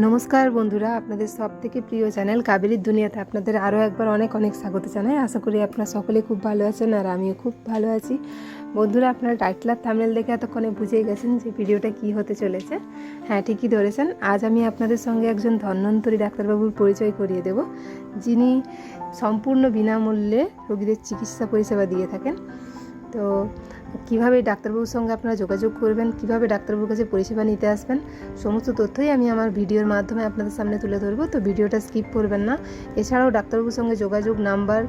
নমস্কার বন্ধুরা, আপনাদের সব থেকে প্রিয় চ্যানেল কাবেরীর দুনিয়াতে আপনাদের আরও একবার অনেক অনেক স্বাগত জানাই। আশা করি আপনারা সকলে খুব ভালো আছেন আর আমিও খুব ভালো আছি। বন্ধুরা, আপনারা টাইটেল আর থামনেল দেখে এতক্ষণে বুঝেই গেছেন যে ভিডিওটা কি হতে চলেছে। হ্যাঁ ঠিকই ধরেছেন। আজ আমি আপনাদের সঙ্গে একজন ধন্বন্তরী ডাক্তারবাবুর পরিচয় করিয়ে দেব, যিনি সম্পূর্ণ বিনামূল্যে রোগীদের চিকিৎসা পরিষেবা দিয়ে থাকেন। তো কীভাবে ডাক্তারবাবুর সঙ্গে আপনারা যোগাযোগ করবেন, কীভাবে ডাক্তারবাবুর কাছে পরিষেবা নিতে আসবেন, সমস্ত তথ্যই আমি আমার ভিডিওর মাধ্যমে আপনাদের সামনে তুলে ধরবো। তো ভিডিওটা স্কিপ করবেন না। এছাড়াও ডাক্তারবাবুর সঙ্গে যোগাযোগ নাম্বার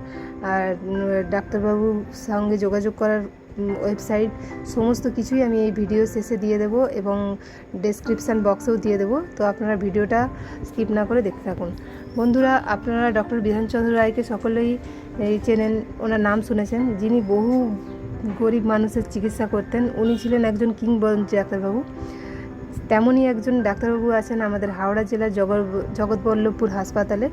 আর ডাক্তারবাবুর সঙ্গে যোগাযোগ করার ওয়েবসাইট, সমস্ত কিছুই আমি এই ভিডিও শেষে দিয়ে দেবো এবং ডেসক্রিপশান বক্সেও দিয়ে দেবো। তো আপনারা ভিডিওটা স্কিপ না করে দেখতে থাকুন। বন্ধুরা, আপনারা ডক্টর বিধানচন্দ্র রায়কে সকলেই এই চেনেন, ওনার নাম শুনেছেন। যিনি বহু গরিব মানুষের চিকিৎসা করতেন। উনি ছিলেন একজন কিংবদন্তী ডাক্তারবাবু। তেমনই একজন ডাক্তারবাবু আছেন আমাদের হাওড়া জেলার জগৎ, জগৎবল্লভপুর হাসপাতালে।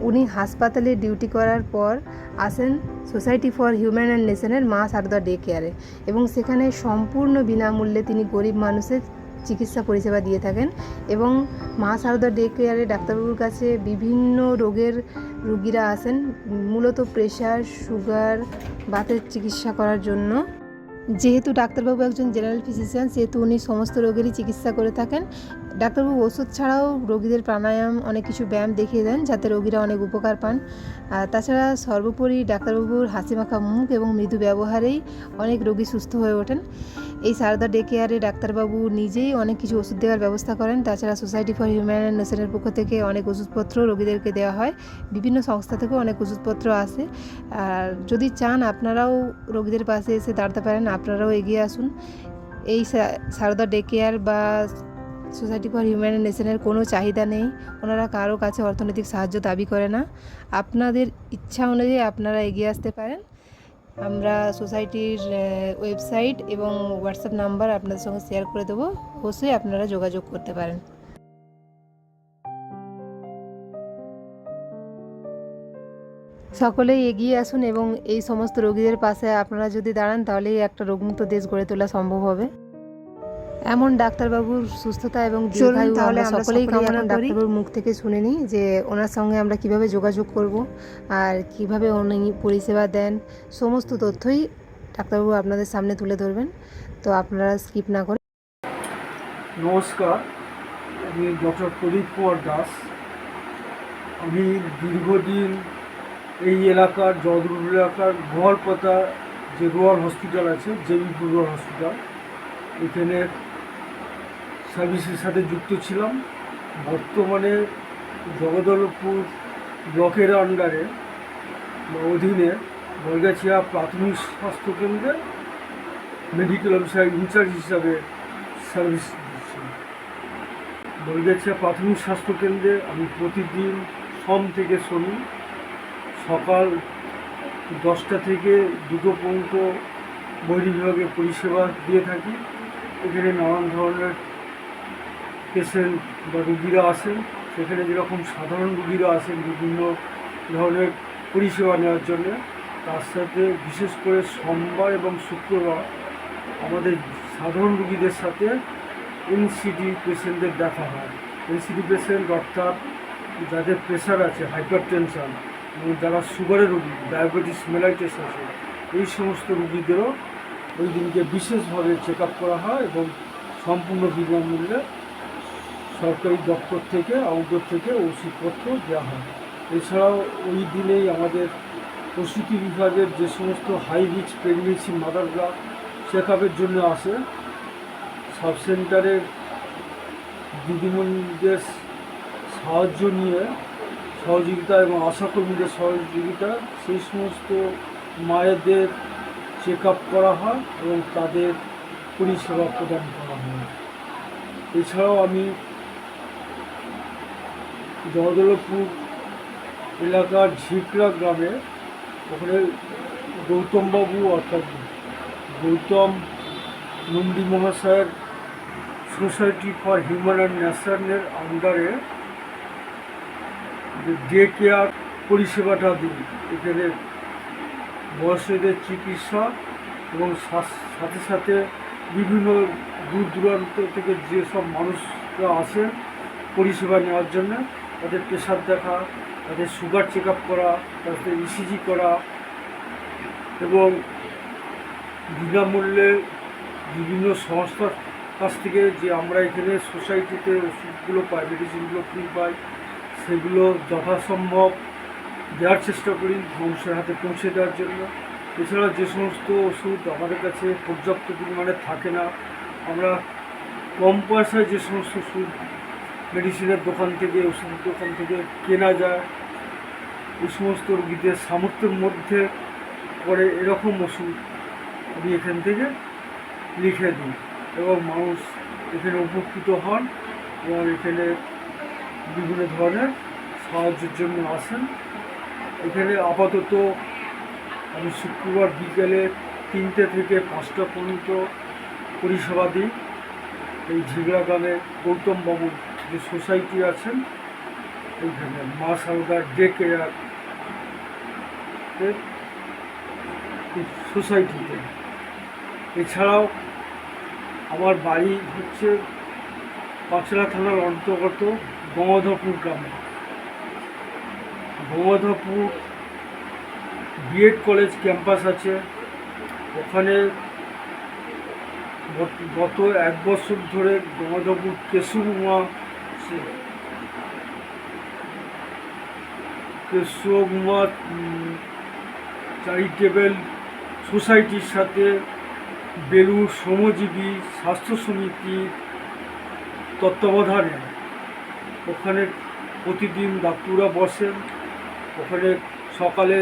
উনি হাসপাতালে ডিউটি করার পর আসেন সোসাইটি ফর হিউম্যান অ্যান্ড নেশনের মা সারদা ডে কেয়ারে। এবং সেখানে সম্পূর্ণ বিনামূল্যে তিনি গরিব মানুষের চিকিৎসা পরিষেবা দিয়ে থাকেন এবং মা সারদা ডে কেয়ারে ডাক্তারবাবুর কাছে বিভিন্ন রোগের রুগীরা আসেন, মূলত প্রেশার সুগার বাতের চিকিৎসা করার জন্য। যেহেতু ডাক্তারবাবু একজন জেনারেল ফিজিশিয়ান, সেহেতু উনি সমস্ত রোগেরই চিকিৎসা করে থাকেন। ডাক্তারবাবু ওষুধ ছাড়াও রোগীদের প্রাণায়াম, অনেক কিছু ব্যায়াম দেখিয়ে দেন যাতে রোগীরা অনেক উপকার পান। আর তাছাড়া সর্বোপরি ডাক্তারবাবুর হাসিমাখা মুখ এবং মৃদু ব্যবহারেই অনেক রোগী সুস্থ হয়ে ওঠেন। এই সারদা ডে কেয়ারে ডাক্তারবাবু নিজেই অনেক কিছু ওষুধ দেওয়ার ব্যবস্থা করেন। তাছাড়া সোসাইটি ফর হিউম্যান নেশনের পক্ষ থেকে অনেক ওষুধপত্র রোগীদেরকে দেওয়া হয়। বিভিন্ন সংস্থা থেকেও অনেক ওষুধপত্র আসে। আর যদি চান, আপনারাও রোগীদের পাশে এসে দাঁড়াতে পারেন। আপনারাও এগিয়ে আসুন। এই সারদা ডে কেয়ার বা সোসাইটি ফর হিউম্যান নেশনের কোনো চাহিদা নেই। ওনারা কারও কাছে অর্থনৈতিক সাহায্য দাবি করে না। আপনাদের ইচ্ছা অনুযায়ী আপনারা এগিয়ে আসতে পারেন। আমরা সোসাইটির ওয়েবসাইট এবং হোয়াটসঅ্যাপ নাম্বার আপনাদের সঙ্গে শেয়ার করে দেবো। অবশ্যই আপনারা যোগাযোগ করতে পারেন। সকলেই এগিয়ে আসুন এবং এই সমস্ত রোগীদের পাশে আপনারা যদি দাঁড়ান তাহলেই একটা রোগমুক্ত দেশ গড়ে তোলা সম্ভব হবে। এমন ডাক্তারবাবুর সুস্থতা এবং দীর্ঘায়ু তাহলে আমরা সকলেই কামনা ডাক্তারবাবুর মুখ থেকে শুনে নিই যে ওনার সঙ্গে আমরা কীভাবে যোগাযোগ করব আর কীভাবে উনি পরিষেবা দেন। সমস্ত তথ্যই ডাক্তারবাবু আপনাদের সামনে তুলে ধরবেন। তো আপনারা স্কিপ না করে নমস্কার আমি ডক্টর প্রদীপ কুমার দাস। আমি দীর্ঘদিন এই এলাকার জদরুল এলাকার গোয়ালপাতা যে রুয়াল হসপিটাল আছে জেবিপুর রুয়াল হসপিটাল, এখানে সার্ভিসের সাথে যুক্ত ছিলাম। বর্তমানে জগদলপুর ব্লকের আন্ডারে অধীনে বলগাছিয়া প্রাথমিক স্বাস্থ্যকেন্দ্রে মেডিকেল অফিসার ইনচার্জ হিসাবে সার্ভিস দিচ্ছি। বলগেছিয়া প্রাথমিক স্বাস্থ্যকেন্দ্রে আমি প্রতিদিন সোম থেকে শনি সকাল দশটা থেকে দুটো পর্যন্ত বৈরী বিভাগে পরিষেবা দিয়ে থাকি। এখানে নানান ধরনের পেশেন্ট বা রুগীরা আসেন। সেখানে যেরকম সাধারণ রুগীরা আসেন বিভিন্ন ধরনের পরিষেবা নেওয়ার জন্য, তার সাথে বিশেষ করে সোমবার এবং শুক্রবার আমাদের সাধারণ রুগীদের সাথে এনসিডি পেশেন্টদের দেখা হয়। এনসিডি পেশেন্ট অর্থাৎ যাদের প্রেশার আছে হাইপার টেনশন যারা সুগারের রুগী, ডায়াবেটিস, মেলাইটিস আছে, এই সমস্ত রুগীদেরও ওই দিনকে বিশেষভাবে চেক আপ করা হয় এবং সম্পূর্ণ বিনামূল্যে সরকারি দপ্তর থেকে আউটডোর থেকে ওষুধপত্র দেওয়া হয়। এছাড়াও ওই দিনেই আমাদের প্রসূতি বিভাগের যে সমস্ত হাই রিস্ক প্রেগনেন্সি মাদাররা চেক আপের জন্য আসে সাব সেন্টারের দিদিমণিদের সাহায্য নিয়ে সহযোগিতা এবং আশাকর্মীদের সহযোগিতা, সেই সমস্ত মায়েদের চেক আপ করা হয় এবং তাদের পরিষেবা প্রদান করা হয়। এছাড়াও আমি জগদলপুর এলাকার ঝিকরা গ্রামে, ওখানে গৌতমবাবু অর্থাৎ গৌতম নন্দী মহাশয়ের সোসাইটি ফর হিউম্যান অ্যান্ড ন্যাশনের আন্ডারে যে ডে কেয়ার পরিষেবাটা দিই এখানে বয়সীদের চিকিৎসা এবং সাথে সাথে বিভিন্ন দূর দূরান্ত থেকে যেসব মানুষরা আসেন পরিষেবা নেওয়ার জন্য, তাদের প্রেশার দেখা, তাদের সুগার চেক আপ করা, তাদের ইসিজি করা এবং বিনামূল্যে বিভিন্ন সংস্থার কাছ থেকে যে আমরা এখানে সোসাইটিতে ওষুধগুলো পাই মেডিসিনগুলো ফ্রি পাই সেগুলো যথাসম্ভব দেওয়ার চেষ্টা করি মানুষের হাতে পৌঁছে দেওয়ার জন্য। এছাড়া যে সমস্ত ওষুধ আমাদের কাছে পর্যাপ্ত পরিমাণে থাকে না, আমরা কম পয়সায় যে সমস্ত ওষুধ মেডিসিনের দোকান থেকে, ওষুধের দোকান থেকে কেনা যায়, এই সমস্ত রোগীদের সামর্থ্যের মধ্যে পরে এরকম ওষুধ আমি এখান থেকে লিখে দিই এবং মানুষ এখানে উপকৃত হন এবং এখানে বিভিন্ন ধরনের সাহায্যের জন্য আসেন। এখানে আপাতত আমি শুক্রবার বিকেলে তিনটে থেকে পাঁচটা পর্যন্ত পরিষেবা দিই। এই ঝিগড়া গ্রামে গৌতম বাবুর যে সোসাইটি আছেন, এইখানে মা সারদার ডে কেয়ার সোসাইটিতে। এছাড়াও আমার বাড়ি হচ্ছে পাঁচলা থানার অন্তর্গত গঙ্গাধরপুর গ্রামে। গঙ্গাধরপুর বিএড কলেজ ক্যাম্পাস আছে। ওখানে গত- এক বছর ধরে গঙ্গাধরপুর কেশুমা কেশুমা চ্যারিটেবল সোসাইটির সাথে বেলুর শ্রমজীবী স্বাস্থ্য সমিতির তত্ত্বাবধানে। ওখানে প্রতিদিন ডাক্তাররা বসেন ওখানে সকালে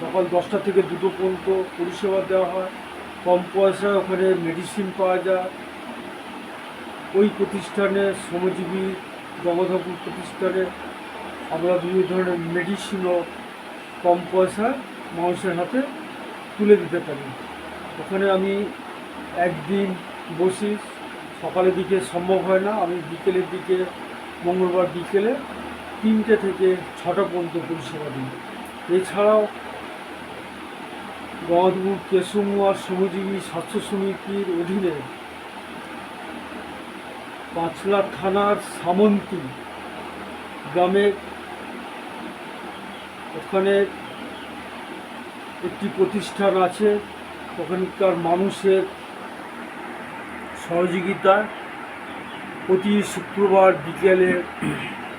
সকাল দশটা থেকে দুটো পর্যন্ত পরিষেবা দেওয়া হয়। কম পয়সায় ওখানে মেডিসিন পাওয়া যায়। ওই প্রতিষ্ঠানে শ্রমজীবী জগধাপুর প্রতিষ্ঠানে আমরা বিভিন্ন ধরনের মেডিসিনও কম পয়সায় মানুষের হাতে তুলে দিতে পারি। ওখানে আমি একদিন বসি, সকালের দিকে সম্ভব হয় না। আমি বিকেলের দিকে মঙ্গলবার বিকেলে তিনটে থেকে ছটা পর্যন্ত পরিষেবা দিই এছাড়াও গঙ্গাধপুর কেশুমুয়া শ্রমজীবী স্বাস্থ্য সমিতির অধীনে পাঁচলা থানার সামন্তী গ্রামে ওখানে একটি প্রতিষ্ঠান আছে। ওখানকার মানুষের সহযোগিতায় প্রতি শুক্রবার বিকেলে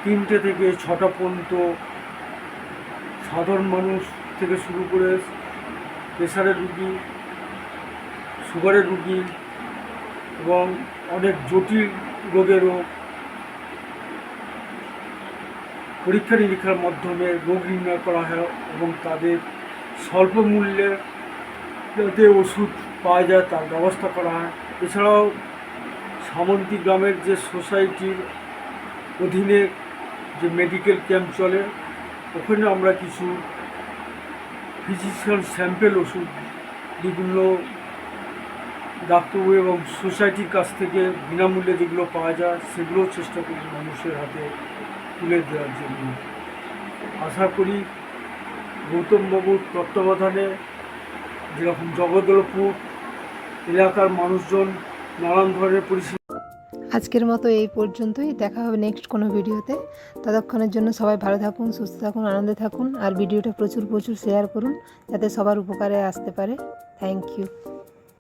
তিনটে থেকে ছটা পর্যন্ত সাধারণ মানুষ থেকে শুরু করে প্রেশারের রুগী, সুগারের রুগী এবং অনেক জটিল রোগেরও পরীক্ষা নিরীক্ষার মাধ্যমে রোগ নির্ণয় করা হয় এবং তাদের স্বল্প মূল্যে যাতে ওষুধ পাওয়া যায় তার ব্যবস্থা করা হয়। এছাড়াও সামন্তী গ্রামের যে সোসাইটির অধীনে যে মেডিকেল ক্যাম্প চলে, ওখানে আমরা কিছু ফিজিশিয়ান স্যাম্পেল ওষুধ, বিভিন্ন ডাক্তারবাবু এবং সোসাইটির কাছ থেকে বিনামূল্যে যেগুলো পাওয়া যায়, সেগুলোও চেষ্টা করি মানুষের হাতে তুলে দেওয়ার জন্য। আশা করি গৌতমবাবুর তত্ত্বাবধানে যেরকম জগদলপুর এলাকার মানুষজন নানান ধরনের পরিষেবা আজকের মতো এই পর্যন্তই। দেখা হবে নেক্সট কোনো ভিডিওতে। ততক্ষণের জন্য সবাই ভালো থাকুন, সুস্থ থাকুন, আনন্দে থাকুন। আর ভিডিওটা প্রচুর প্রচুর শেয়ার করুন, যাতে সবার উপকারে আসতে পারে। Thank you